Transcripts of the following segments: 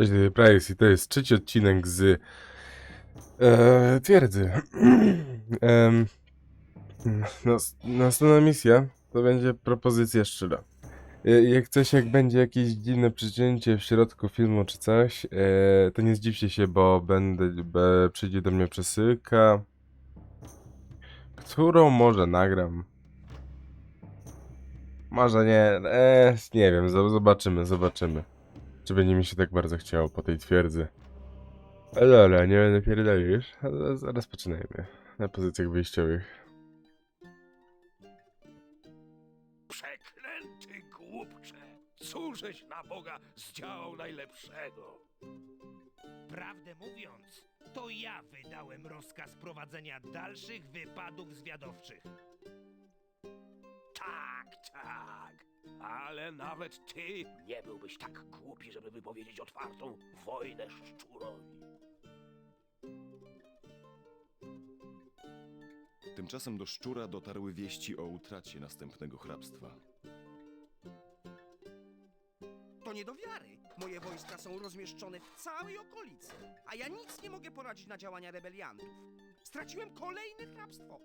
Cześć, Price, i to jest trzeci odcinek z e, twierdzy. Em, nas, następna misja to będzie propozycja szczura. E, Jak coś, jak będzie jakieś dziwne przycięcie w środku filmu czy coś, e, to nie zdziwcie się, bo będę, be, przyjdzie do mnie przesyłka, którą może nagram. Może nie, e, nie wiem, zo- zobaczymy, zobaczymy. Czy będzie mi się tak bardzo chciało po tej twierdzy. Dobra, nie będę pierdolił już. Zaraz poczynajmy. Na pozycjach wyjściowych. Przeklęty głupcze! Cóżeś na Boga zdziałał najlepszego? Prawdę mówiąc, to ja wydałem rozkaz prowadzenia dalszych wypadów zwiadowczych. Tak, tak. Ale nawet ty nie byłbyś tak głupi, żeby wypowiedzieć otwartą wojnę szczurowi. Tymczasem do szczura dotarły wieści o utracie następnego hrabstwa. To nie do wiary. Moje wojska są rozmieszczone w całej okolicy, a ja nic nie mogę poradzić na działania rebeliantów. Straciłem kolejne hrabstwo.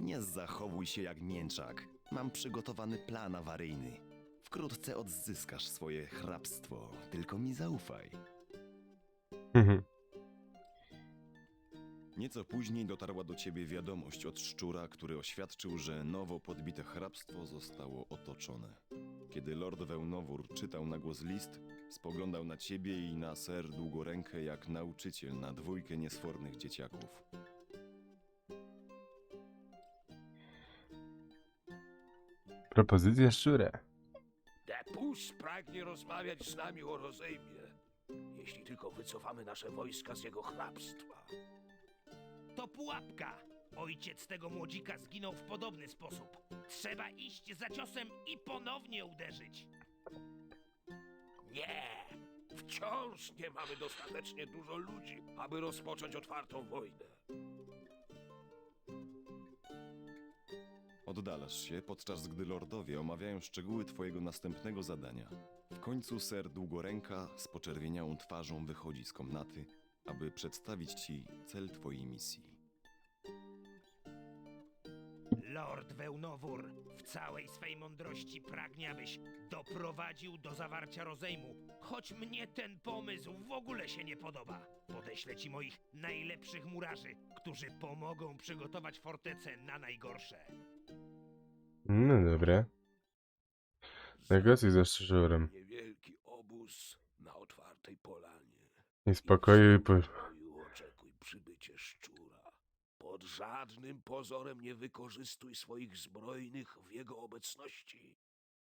Nie zachowuj się jak mięczak. Mam przygotowany plan awaryjny. Wkrótce odzyskasz swoje hrabstwo, tylko mi zaufaj. Nieco później dotarła do ciebie wiadomość od szczura, który oświadczył, że nowo podbite hrabstwo zostało otoczone. Kiedy lord Wełnowór czytał na głos list, spoglądał na ciebie i na ser Długorękę jak nauczyciel na dwójkę niesfornych dzieciaków. Propozycja szczura. Depus pragnie rozmawiać z nami o rozejmie. Jeśli tylko wycofamy nasze wojska z jego hrabstwa. To pułapka. Ojciec tego młodzika zginął w podobny sposób. Trzeba iść za ciosem i ponownie uderzyć. Nie! Wciąż nie mamy dostatecznie dużo ludzi, aby rozpocząć otwartą wojnę. Oddalasz się, podczas gdy lordowie omawiają szczegóły twojego następnego zadania. W końcu ser Długoręka z poczerwieniałą twarzą wychodzi z komnaty, aby przedstawić ci cel twojej misji. Lord Wełnowór w całej swej mądrości pragnie, abyś doprowadził do zawarcia rozejmu, choć mnie ten pomysł w ogóle się nie podoba. Podeślę ci moich najlepszych murarzy, którzy pomogą przygotować fortecę na najgorsze. No dobra. Negocjuj ze szczurem. Niewielki obóz na otwartej polanie. I spokoju i po... Spokoju oczekuj przybycie szczura. Pod żadnym pozorem nie wykorzystuj swoich zbrojnych w jego obecności.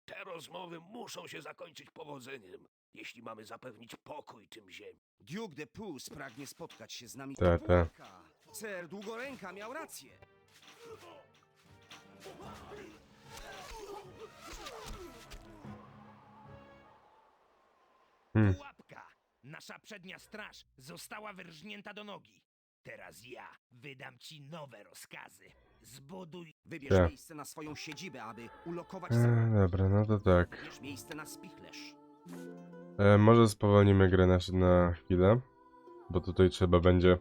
Te rozmowy muszą się zakończyć powodzeniem, jeśli mamy zapewnić pokój tym ziemiom. Duke de Pus pragnie spotkać się z nami. Ta, ta. Ser Długoręka miał rację. Hmm. Pułapka! Nasza przednia straż została wyrżnięta do nogi. Teraz ja wydam ci nowe rozkazy. Zbuduj Wybierz Tak. miejsce na swoją siedzibę, aby ulokować E, dobra, no to tak. Wybierz miejsce na spichlerz. E, może spowolnimy grę na, na chwilę, bo tutaj trzeba będzie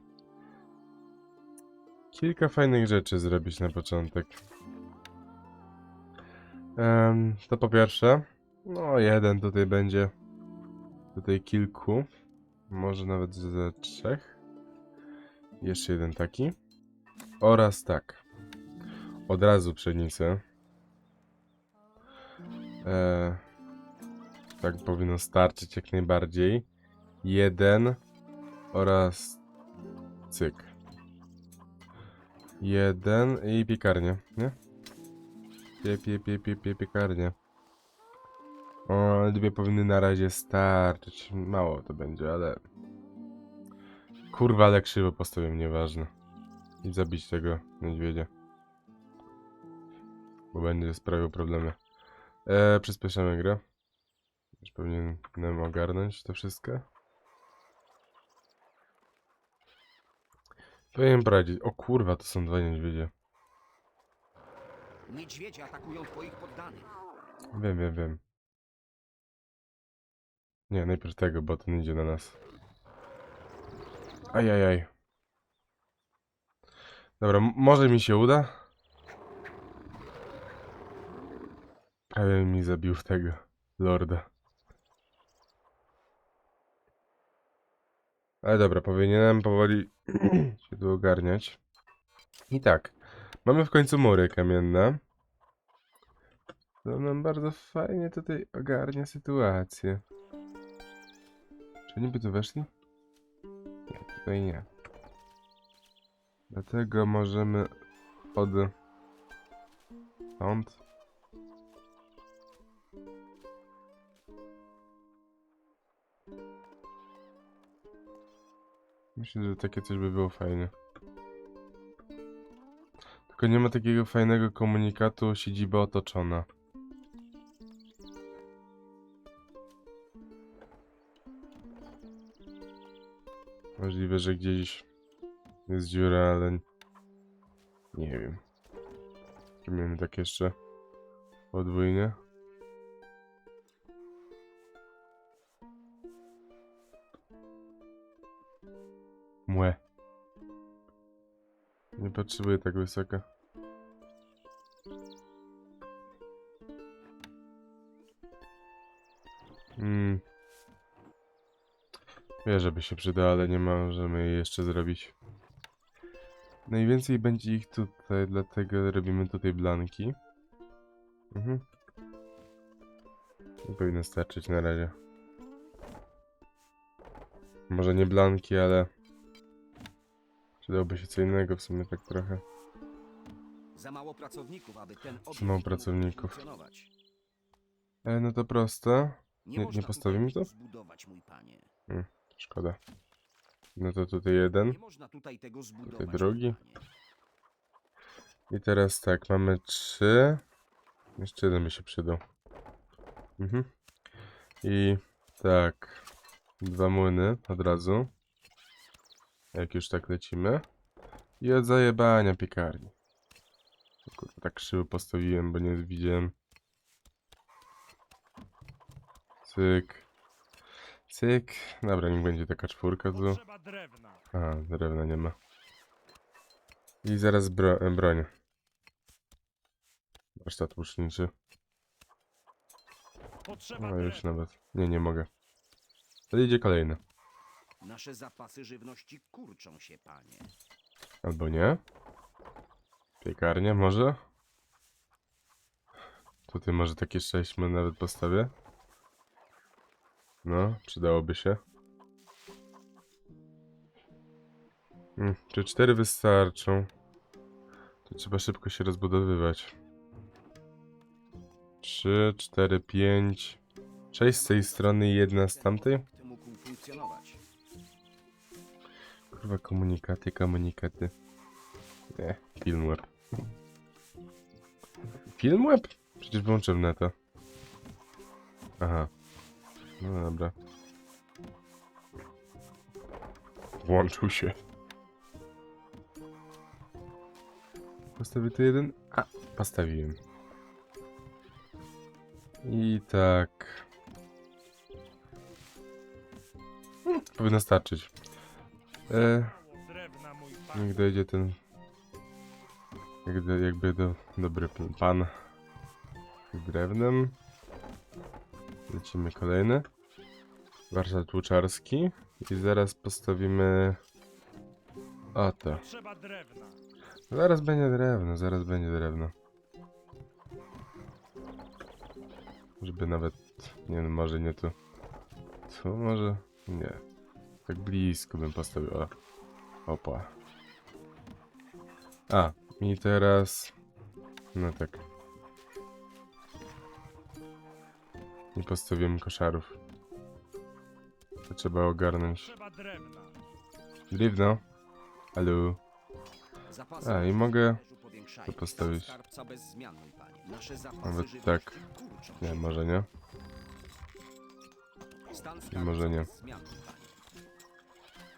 kilka fajnych rzeczy zrobić na początek. Em, to po pierwsze, no jeden tutaj będzie, tutaj kilku, może nawet ze trzech. Jeszcze jeden taki. Oraz tak, od razu pszenicę. E, tak powinno starczyć jak najbardziej. Jeden oraz cyk. Jeden i piekarnia, nie? Pie, pie, pie, pie, pie, piekarnia. O, dwie powinny na razie starczyć. Mało to będzie, ale... Kurwa, ale krzywo postawiłem, nieważne. I zabić tego niedźwiedzia. Bo będzie sprawiał problemy. Eee, przyspieszamy grę. Już powinienem ogarnąć to wszystko. Powinien poradzić. O kurwa, to są dwa niedźwiedzie. Niedźwiedzie atakują twoich poddanych. Wiem, wiem, wiem. Nie, najpierw tego, bo ten idzie na nas. Ajajaj. Dobra, może mi się uda? Prawie mi zabił tego lorda. Ale dobra, powinienem powoli się tu ogarniać. I tak, mamy w końcu mury kamienne. To nam bardzo fajnie tutaj ogarnia sytuację. Czy oni by tu weszli? Nie, tutaj nie. Dlatego możemy od... Stąd. Myślę, że takie coś by było fajne. Tylko nie ma takiego fajnego komunikatu siedziba otoczona. Możliwe, że gdzieś jest dziura, ale nie wiem. Czy tak jeszcze podwójnie? Młe. Nie potrzebuję tak wysoko. Wierzę, by się przyda, ale nie możemy jej jeszcze zrobić. Najwięcej będzie ich tutaj, dlatego robimy tutaj blanki. Mhm. Nie powinno starczyć na razie. Może nie blanki, ale... Przydałoby się co innego w sumie tak trochę. Za mało pracowników, aby ten obiekt mało pracowników. E, no to proste. Nie- nie postawimy to? zbudować, mój panie. Szkoda. No to tutaj jeden. Tutaj drugi. I teraz tak, mamy trzy. Jeszcze jeden by się przydał. Mhm. I tak. Dwa młyny od razu. Jak już tak lecimy. I od zajebania piekarni. Kurwa, tak krzywo postawiłem, bo nie widziałem. Cyk. Cyk. Dobra, niech będzie taka czwórka tu. Potrzeba drewna. A, drewna nie ma. I zaraz bro e, broń. Warsztat łuczniczy. Potrzeba No już drewna. nawet. Nie, nie mogę. To idzie kolejny. Nasze zapasy żywności kurczą się, panie. Albo nie. Piekarnia może? Tutaj może takie sześć my nawet postawię. No, przydałoby się. Hmm, czy cztery wystarczą? To trzeba szybko się rozbudowywać. Trzy, cztery, pięć. Sześć z tej strony i jedna z tamtej. Kurwa, komunikaty, komunikaty. Nie, Filmweb. Filmweb? Przecież włączyłem na to. Aha. No dobra. Włączył się. Postawię tu jeden? A, postawiłem. I tak. Hmm, powinno starczyć. E. Niech dojdzie ten. Jakby, jakby do, dobry pan z drewnem. Lecimy kolejny. Warsztat tłuczarski. I zaraz postawimy. O to. Zaraz będzie drewno, zaraz będzie drewno. Żeby nawet. Nie wiem, może nie tu. Tu może. Nie. Tak blisko bym postawił. O. Opa. A, i teraz. No tak. Nie postawiłem koszarów. To trzeba ogarnąć. Drewna. Drewno. Halo. Zapasy A, i mogę to postawić. Nawet tak. Nie, może nie. Skarbca może nie.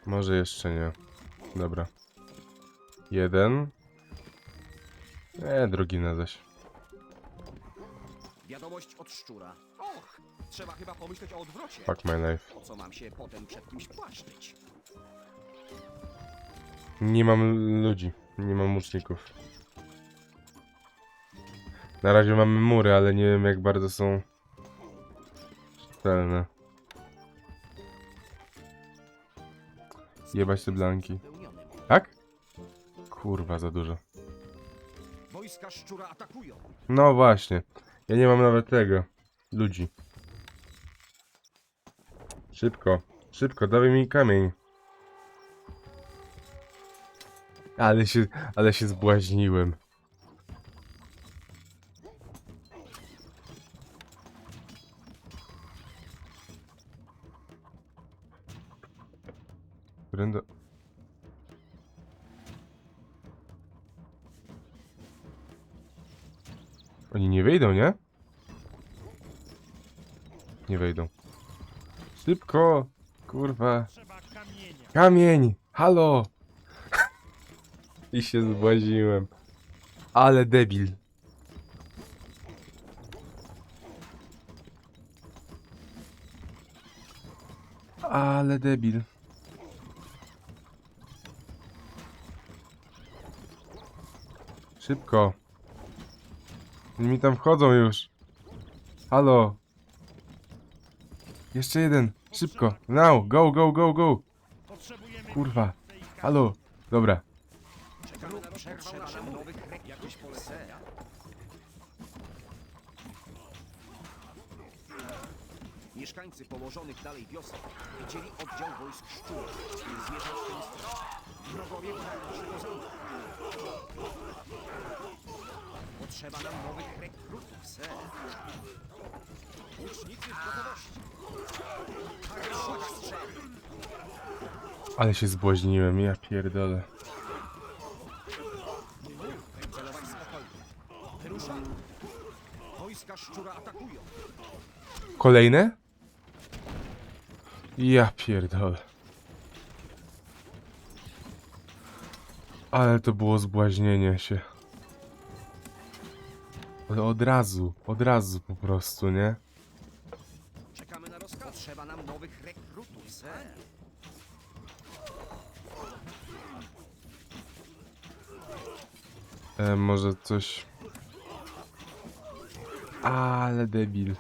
Może jeszcze nie. Dobra. Jeden. E, drugi na zaś. Wiadomość od szczura. Och, trzeba chyba pomyśleć o odwrocie. Fuck my life. Po co mam się potem przed kimś płaszczyć? Nie mam ludzi. Nie mam łuczników. Na razie mamy mury, ale nie wiem jak bardzo są szczelne. Jebać te blanki. Tak? Kurwa, za dużo. Wojska szczura atakują. No właśnie. Ja nie mam nawet tego. Ludzi. Szybko. Szybko, dawaj mi kamień. Ale się, ale się zbłaźniłem. Którędy... Oni nie wyjdą, nie? Nie wejdą. Szybko! Kurwa. Kamień! Halo! I się zbłaziłem. Ale debil. Ale debil. Szybko. Oni mi tam wchodzą już. Halo. Jeszcze jeden. Szybko. Now. Go, go, go, go. Kurwa. Halo. Dobra. Mieszkańcy położonych dalej wiosek widzieli oddział wojsk szczur, który zmierzał w tę stronę. Wrogowie udają się do zamku. Potrzeba nam nowych rekrutów, ser. Łucznicy w gotowości. Strzel. Ale się zbłaźniłem, ja pierdolę. Celować spokojnie. Wyruszamy. Wojska szczura atakują. Kolejne? Ja pierdolę. Ale to było zbłaźnienie się. Od razu, od razu po prostu, nie? Czekamy na rozkaz. Trzeba nam nowych rekrutów, ser. E, może coś... Ale debil.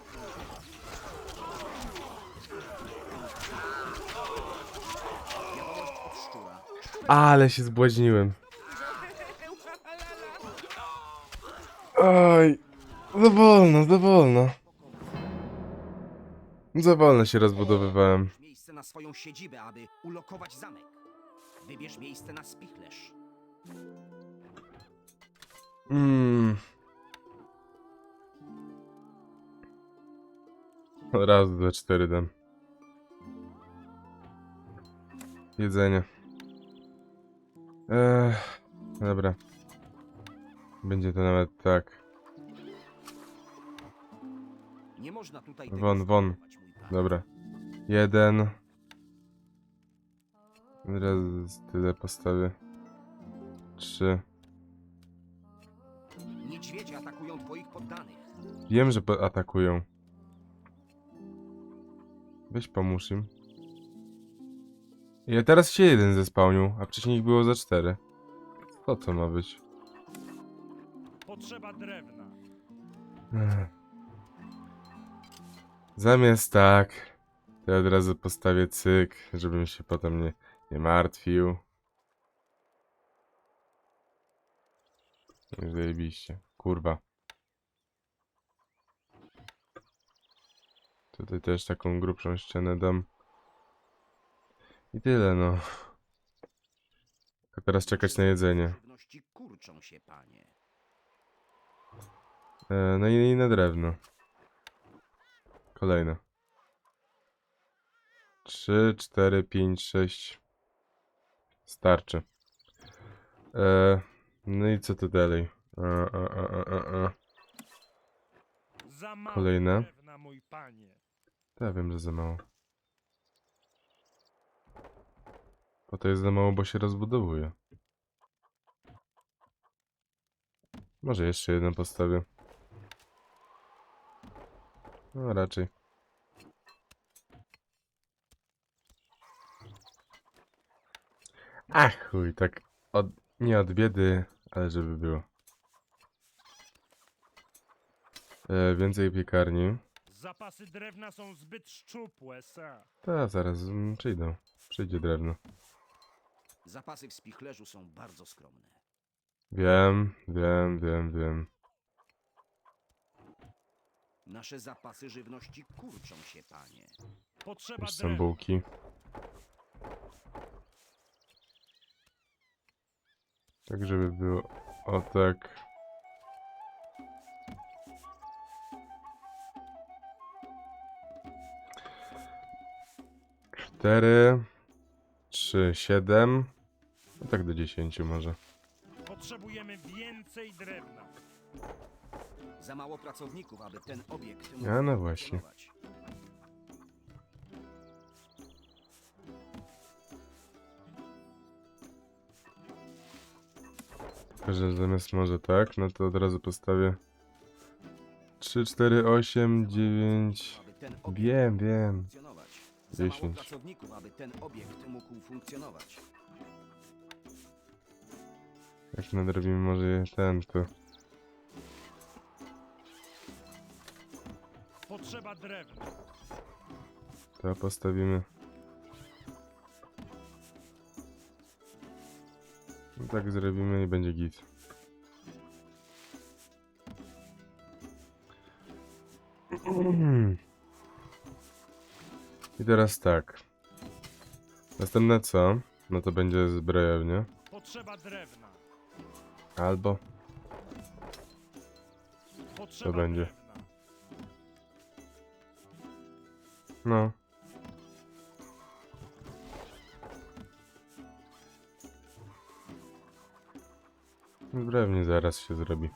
Ale się zbłaźniłem. Oj, za wolno, za wolno. Za wolno się rozbudowywałem. Miejsce na swoją siedzibę, aby ulokować zamek. Wybierz miejsce na spichlerz. Mm. Raz, dwa, cztery dam. Jedzenie. Ech, dobra. Będzie to nawet tak. Nie można tutaj Won, won. Dobra. Jeden. Raz tyle postawię. Trzy. Niedźwiedzie atakują twoich poddanych. Wiem, że atakują. Weź pomóż im. Ja teraz się jeden zespałnił, a wcześniej ich było za cztery. Co to ma być? Potrzeba drewna. Ech. Zamiast tak, to ja od razu postawię cyk, żebym się potem nie, nie martwił. Już zajebiście. Kurwa. Tutaj też taką grubszą ścianę dam. I tyle no. A teraz czekać na jedzenie. Żywności kurczą się, panie. E, no i, i na drewno. Kolejne. 3, 4, 5, 6. Starczy. E, no i co tu dalej? E, e, e, e, e, e. Za mało Kolejne. Ja wiem, że za mało. Bo to jest za mało, bo się rozbudowuje. Może jeszcze jedno postawię. No raczej. Ach chuj, tak od, nie od biedy, ale żeby było. E, więcej piekarni. Zapasy drewna są zbyt szczupłe, sir. Ta, zaraz mm, przyjdą. Przyjdzie drewno. Zapasy w spichlerzu są bardzo skromne. Wiem, wiem, wiem, wiem. Nasze zapasy żywności kurczą się, panie. Potrzeba Już są drewna. bułki. Tak, żeby było o tak. Cztery, trzy, siedem. No tak do dziesięciu może. Potrzebujemy więcej drewna. Za mało pracowników, aby ten obiekt mógł A, no właśnie. funkcjonować. Że zamiast może tak, no to od razu postawię 3, 4, 8, 9. Aby ten obiekt Wiem, wiem. funkcjonować. Za mało 10. pracowników, aby ten obiekt mógł funkcjonować. Jak nadrobimy może ten, to Potrzeba drewna. to postawimy. No tak zrobimy i będzie git. I teraz tak. Następne co? No to będzie zbrojownia. Potrzeba drewna. Albo Potrzeba będzie? drewna. No. Zbrojownie zaraz się zrobi.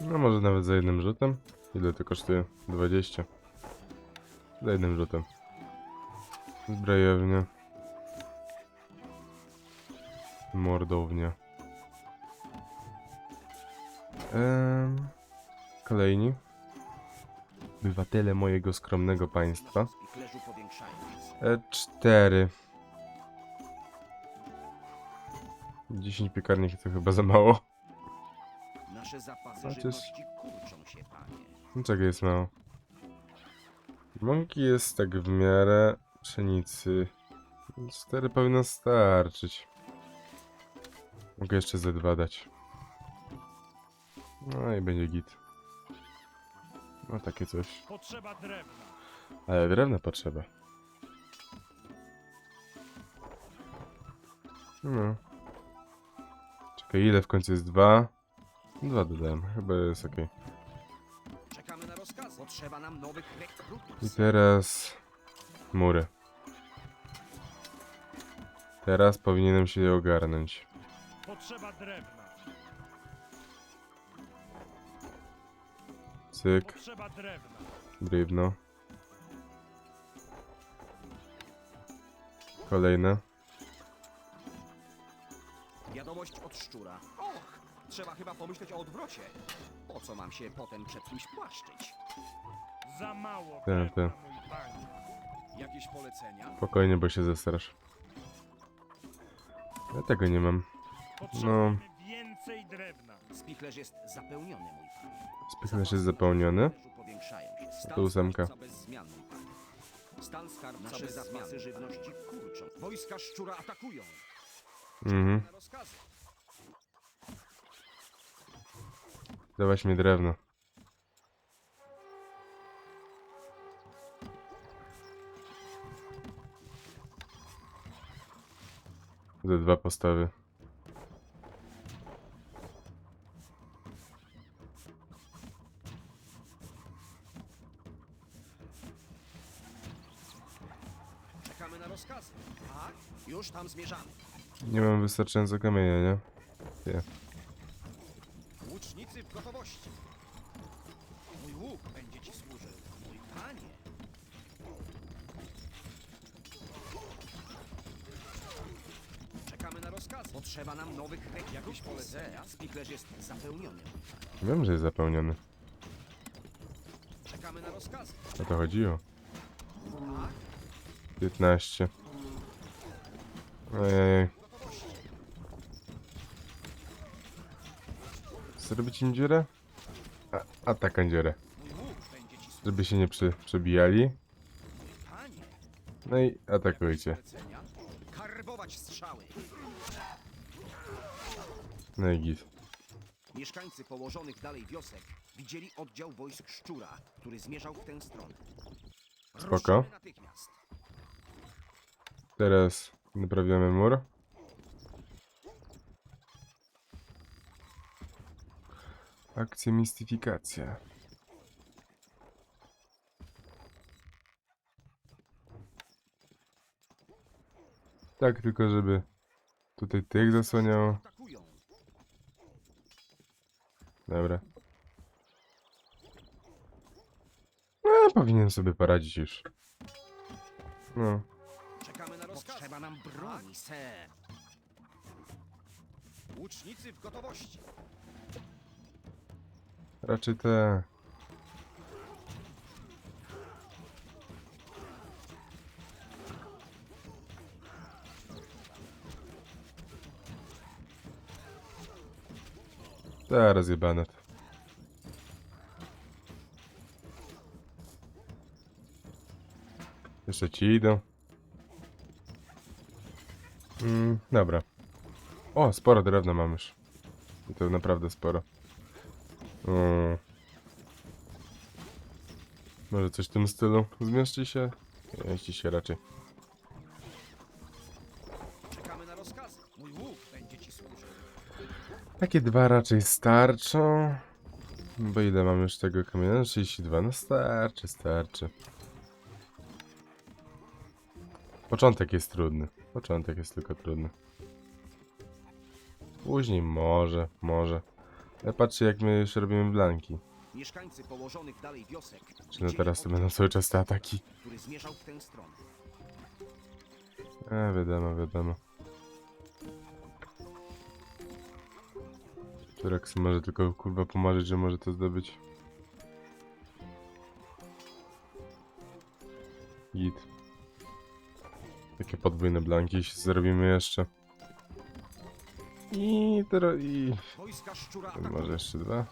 No może nawet za jednym rzutem. Ile to kosztuje? 20. Za jednym rzutem. Zbrojownia. Mordownia. Ehm, kolejni. Obywatele mojego skromnego państwa. E, cztery. 10 piekarni to chyba za mało. Nasze zapasy Chociaż- żywności kurczą się, panie. Dlaczego jest mało? Mąki jest tak w miarę pszenicy. Cztery powinno starczyć. Mogę jeszcze ze dwa dać. No i będzie git. No takie coś. Potrzeba drewna. Ale drewna potrzeba. No. Czekaj, ile w końcu jest dwa? Dwa dodałem, chyba jest ok. Czekamy na rozkazy. Potrzeba nam nowych rekrutów. I teraz mury. Teraz powinienem się ogarnąć. Potrzeba drewna. Cyk, Potrzeba drewna. drewno. Kolejne. Wiadomość od szczura. Och, trzeba chyba pomyśleć o odwrocie. Po co mam się potem przed kimś płaszczyć? Za mało Te, drewna, mój panie. Jakieś polecenia? Spokojnie, bo się zestrasz. Ja tego nie mam. Potrzebujemy więcej drewna. Spichlerz jest zapełniony, mój panie. Spichlerz jest zapełniony. W spichlerzu powiększają się. Stan to ósemka. skarbca bez zmian, mój panie. Stan skarbca Nasze bez zapasy żywności kurczą. Wojska szczura atakują. Mhm. Na rozkazy. Dawać mi drewno. Ze dwa postawy. Czekamy na rozkazy. Tak? Już tam zmierzamy. Nie mam wystarczająco kamienia, nie? Nie. Łucznicy w gotowości. Mój łuk będzie ci służył, mój panie. rozkazy. Potrzeba nam nowych rekrutów. Jakieś polecenia? Spichlerz jest zapełniony. Wiem, że jest zapełniony. Czekamy na rozkazy. O to chodziło. Tak? 15. Ojej. Zrobić im dziurę? A, a taką dziurę. Żeby się nie przy, przebijali. No i atakujcie. polecenia? Karbować strzały. No i git. Mieszkańcy położonych dalej wiosek widzieli oddział wojsk Szczura, który zmierzał w tę stronę. Spoko. Natychmiast. Teraz naprawiamy mur. Akcja mistyfikacja. Tak, tylko żeby tutaj tych zasłaniało. Dobra. No, powinien sobie poradzić już. No. Potrzeba nam broni, ser. Łucznicy w gotowości. Raczej te. Te rozjebane. to. Jeszcze ci idą. Mm, dobra. O, sporo drewna mam już. I to naprawdę sporo. Mm. Może coś w tym stylu zmieszczy się? Mieści się raczej. Czekamy na rozkazy. Mój łuk będzie ci służył. Takie dwa raczej starczą. Bo ile mam już tego kamienia? 32. No starczy, starczy. Początek jest trudny. Początek jest tylko trudny. Później może, może. Ale patrzcie jak my już robimy blanki. Mieszkańcy położonych dalej wiosek Czy no teraz to będą cały czas te ataki? który zmierzał w tę stronę. A, wiadomo, wiadomo. Turex może tylko kurwa pomarzyć, że może to zdobyć. Git. Takie podwójne blanki się zrobimy jeszcze. I teraz i... Może jeszcze dwa.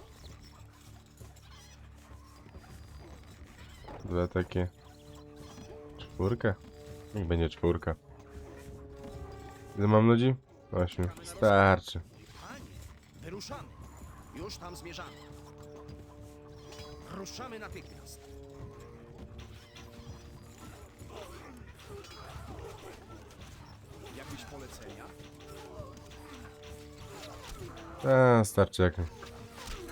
Dwa takie. Czwórka? Niech będzie czwórka. Ile mam ludzi? Ośmiu. Starczy. Wyruszamy. Już tam zmierzamy. Ruszamy natychmiast. A, starczy jak...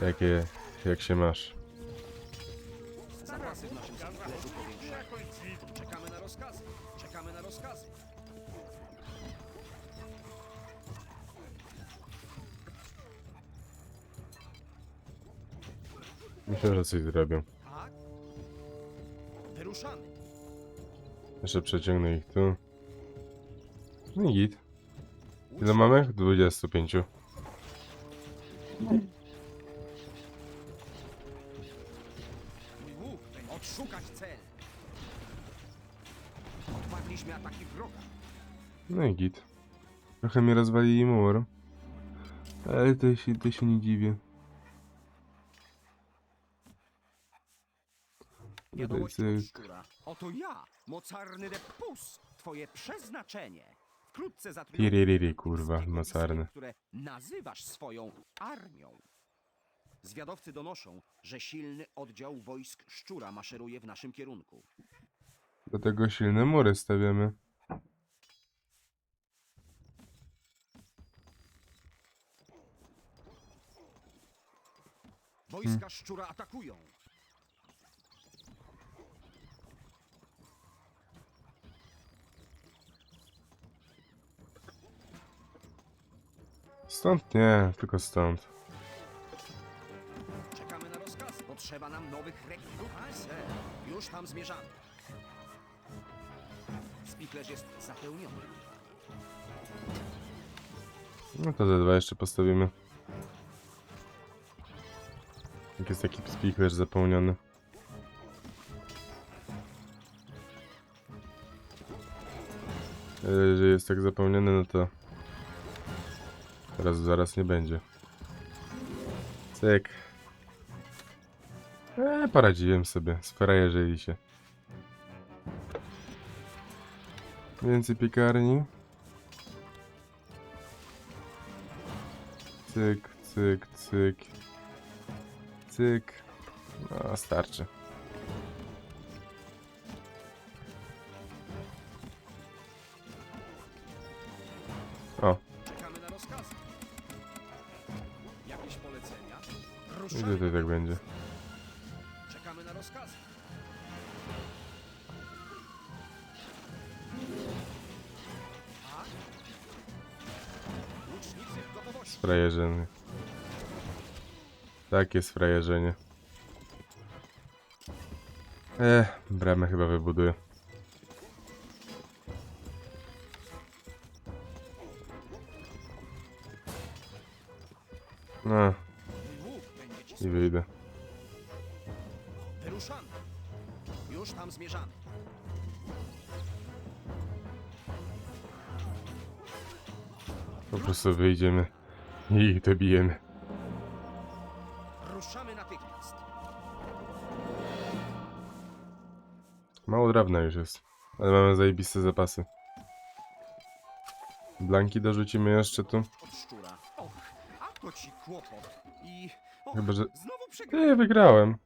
Jakie... Jak się masz. Zapasy w naszym sklepu powiększają. Jakoś dziwnie. Czekamy na rozkazy. Czekamy na rozkazy. Myślę, że coś zrobią. Tak? Wyruszamy. Jeszcze przeciągnę ich tu. No i git. Ile mamy? 25. Mój łuk odszukać cel. Odpadliśmy ataki wroga. No i git. Trochę mi rozwalili mur. Ale to się, to się nie dziwię. Wiadomość od szczura. Oto ja, mocarny Repus, twoje przeznaczenie. Wkrótce Piririri, kurwa, mocarny. które nazywasz swoją armią. Zwiadowcy donoszą, że silny oddział wojsk szczura maszeruje w naszym kierunku. Do tego silne mury stawiamy. Wojska szczura atakują. Stąd nie, tylko stąd. Czekamy na rozkaz. Potrzeba nam nowych rekrutów. Już tam zmierzamy. Spichlerz jest zapełniony. No to te dwa jeszcze postawimy. Jak jest taki spichlerz zapełniony. Jeżeli jest tak zapełniony, no to zaraz nie będzie. Cyk. Eee, poradziłem sobie. Sfera jeżeli się. Więcej piekarni. Cyk, cyk, cyk. Cyk. No, starczy. Ruszamy. tutaj tak będzie. Czekamy na gotowości. Frajerzenie. Tak jest frajerzenie. Eh, bramę chyba wybuduję. No, służył. wyjdę. Wyruszamy. Już tam zmierzamy. Po prostu wyjdziemy i ich dobijemy. Ruszamy natychmiast. Mało drewna już jest, ale mamy zajebiste zapasy. Blanki dorzucimy jeszcze tu. Od szczura. Och, a to ci kłopot. Chyba, że... Znowu przegrałem. Wygrałem.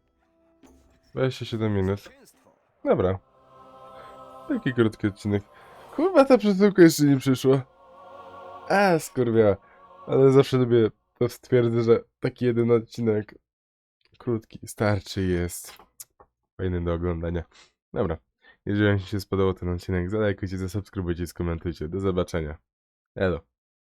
27 minut. Dobra. Taki krótki odcinek. Kurwa, ta przesyłka jeszcze nie przyszła. A, skurwia. Ale zawsze lubię to stwierdzę, że taki jeden odcinek krótki starczy jest fajny do oglądania. Dobra. Jeżeli Wam się spodobał ten odcinek, zalajkujcie, zasubskrybujcie, skomentujcie. Do zobaczenia. Elo.